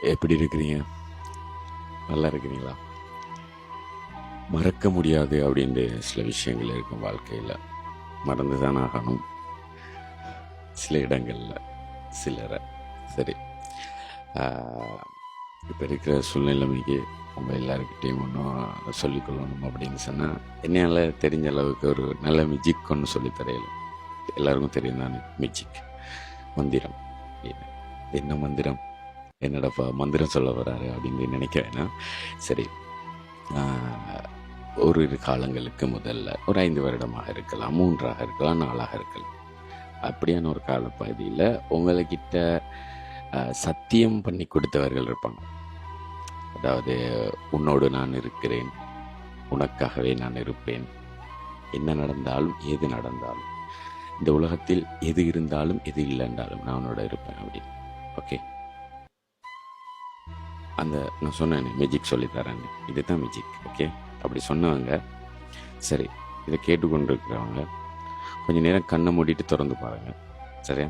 எப்படி இருக்கிறீங்க? நல்லா இருக்கிறீங்களா? மறக்க முடியாது அப்படின்ற சில விஷயங்கள் இருக்கும் வாழ்க்கையில். மறந்து தான் ஆகணும் சில இடங்களில் சிலரை. சரி. இப்போ இருக்கிற சூழ்நிலைமைக்கு நம்ம எல்லாருக்கிட்டையும் ஒன்றும் சொல்லிக்கொள்ளணும் அப்படின்னு சொன்னால் என்னால் தெரிஞ்ச அளவுக்கு ஒரு நல்ல மியூஜிக் ஒன்று சொல்லித் தரையில எல்லாருக்கும் தெரியும் தானே மியூஜிக் மந்திரம் என்ன மந்திரம்? என்னடா மந்திரம் சொல்ல வராரு அப்படின்னு நினைக்க வேணாம் சரி. ஒரு இரு காலங்களுக்கு முதல்ல ஒரு ஐந்து வருடமாக இருக்கலாம் மூன்றாக இருக்கலாம் நாலாக இருக்கலாம். அப்படியான ஒரு காலப்பகுதியில் உங்கள்கிட்ட சத்தியம் பண்ணி கொடுத்தவர்கள் இருப்பாங்க. அதாவது உன்னோடு நான் இருக்கிறேன் உனக்காகவே நான் இருப்பேன். என்ன நடந்தாலும் எது நடந்தாலும் இந்த உலகத்தில் எது இருந்தாலும் எது இல்லைன்றாலும் நான் உன்னோட இருப்பேன் அப்படின்னு. ஓகே? அந்த நான் சொன்னேன் மேஜிக் சொல்லித்தரேன் இதுதான் மியூஜிக் ஓகே அப்படி சொன்னவங்க சரி இதை கேட்டுக்கொண்டு இருக்கிறவங்க கொஞ்ச நேரம் கண்ணை மூடிட்டு திறந்து பாருங்க சரியா?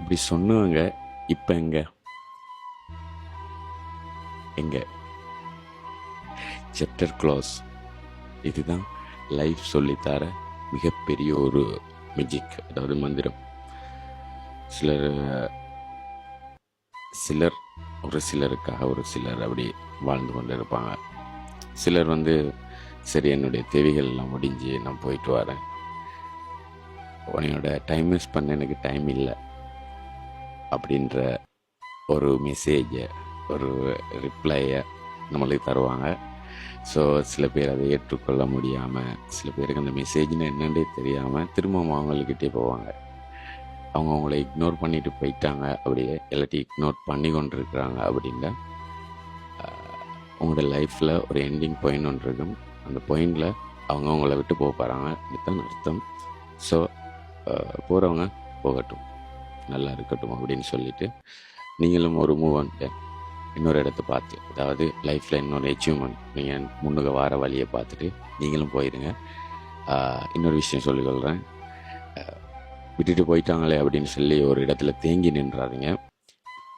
இப்படி சொன்னவங்க இப்போ எங்க? எங்க? செப்டர் க்ளோஸ் இதுதான் லைஃப் சொல்லித்தர மிகப்பெரிய ஒரு மியூஜிக் அதாவது மந்திரம். சிலர் சிலர் ஒரு சிலருக்காக ஒரு சிலர் அப்படி வாழ்ந்து கொண்டு இருப்பாங்க சிலர் வந்து சரி என்னுடைய தேவைகள் எல்லாம் முடிஞ்சு நான் போயிட்டு வரேன். உன்னையோட டைம் வேஸ்ட் பண்ண எனக்கு டைம் இல்லை. அப்படின்ற ஒரு மெசேஜை ஒரு ரிப்ளையை நம்மளுக்கு தருவாங்க. ஸோ சில பேர் அதை ஏற்றுக்கொள்ள முடியாமல் சில பேருக்கு அந்த மெசேஜ்னு என்னன்றே தெரியாமல் திரும்பவும் அவங்கக்கிட்டே போவாங்க. அவங்க உங்களை இக்னோர் பண்ணிட்டு போயிட்டாங்க அப்படியே இல்லாட்டி இக்னோர் பண்ணி கொண்டு இருக்கிறாங்க அப்படின்னா உங்களோட லைஃப்பில் ஒரு எண்டிங் பாயிண்ட் ஒன்று இருக்கும். அந்த பாயிண்டில் அவங்க அவங்கள விட்டு போக போகிறாங்க இதுதான் அர்த்தம். ஸோ போகிறவங்க போகட்டும் நல்லா இருக்கட்டும் அப்படின்னு சொல்லிட்டு நீங்களும் ஒரு மூவ் இன்னொரு இடத்த பார்த்து அதாவது லைஃப்பில் இன்னொரு அச்சீவ்மெண்ட் நீங்கள் முன்னுக்கு வார வழியை பார்த்துட்டு நீங்களும் போயிடுங்க இன்னொரு விஷயம் சொல்லிக்கொள்கிறேன் விட்டுட்டு போயிட்டாங்களே அப்படின்னு சொல்லி ஒரு இடத்துல தேங்கி நின்றாருங்க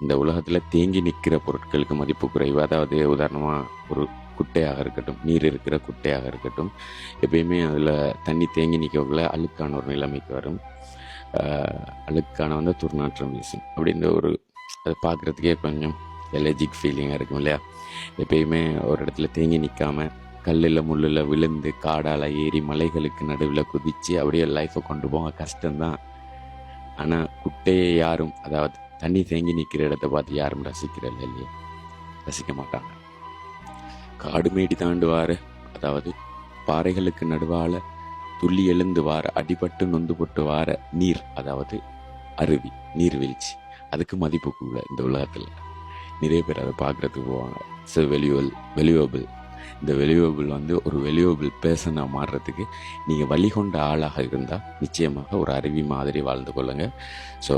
இந்த உலகத்தில் தேங்கி நிற்கிற பொருட்களுக்கு மதிப்பு குறைவு. அதாவது உதாரணமாக ஒரு குட்டையாக இருக்கட்டும் நீர் இருக்கிற குட்டையாக இருக்கட்டும் எப்பயுமே அதில் தண்ணி தேங்கி நிற்கக்குள்ள அழுக்கான ஒரு நிலைமைக்கு வரும். அழுக்கான வந்து துர்நாற்றம் வீசும். அப்படின்ற ஒரு அதை பார்க்குறதுக்கே கொஞ்சம் எலர்ஜிக் ஃபீலிங்காக இருக்கும் இல்லையா? எப்பயுமே ஒரு இடத்துல தேங்கி நிற்காம கல்லில் முள்ளில் விழுந்து காடால் ஏறி மலைகளுக்கு நடுவில் குதித்து அப்படியே லைஃப்பை கொண்டு போக கஷ்டம்தான். ஆனால் குட்டையை யாரும் அதாவது தண்ணி தேங்கி நிற்கிற இடத்த பார்த்து யாரும் ரசிக்கிறது இல்லையே. ரசிக்க மாட்டாங்க. காடு மேடி தாண்டுவார. அதாவது பாறைகளுக்கு நடுவால் துள்ளி எழுந்து வார அடிபட்டு நொந்து போட்டு வார நீர் அதாவது அருவி நீர்வீழ்ச்சி. அதுக்கு மதிப்பு கூட இந்த உலகத்தில். நிறைய பேர் அதை பார்க்குறதுக்கு போவாங்க. ஸோ வெளியூவல் வெளியூவபிள் இந்த வெளியூவபிள் வந்து ஒரு வெளியூவபிள் பேசனாக மாறுறதுக்கு நீங்கள் வழி கொண்ட ஆளாக இருந்தால் நிச்சயமாக ஒரு அருவி மாதிரி வாழ்ந்து கொள்ளுங்க. ஸோ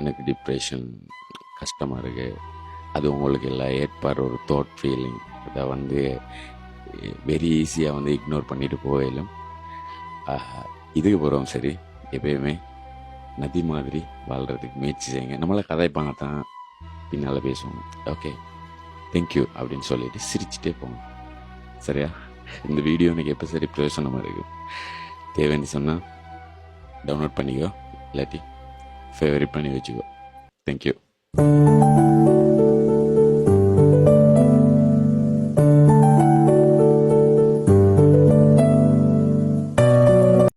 எனக்கு டிப்ரெஷன் கஷ்டமாக இருக்குது அது உங்களுக்கு எல்லாம் ஏற்பாடு ஒரு தாட் ஃபீலிங் அதை வந்து வெரி ஈஸியாக வந்து இக்னோர் பண்ணிட்டு போயிலும் இதுக்கு போகிறோம் சரி. எப்பயுமே நதி மாதிரி வாழ்கிறதுக்கு முயற்சி செய்யுங்க. நம்மளை கதைப்பாங்க தான் பின்னால் பேசுவோம் ஓகே தேங்க்யூ அப்படின்னு சொல்லிட்டு சிரிச்சுட்டே போங்க. சரியா? இந்த வீடியோ எனக்கு எப்போ சரி பிரயோசனமாக இருக்கும் தேவைன்னு சொன்னால் டவுன்லோட் பண்ணிக்கோ. இல்லாட்டி ஃபேவரட் பண்ணி வச்சுக்கோ. தேங்க்யூ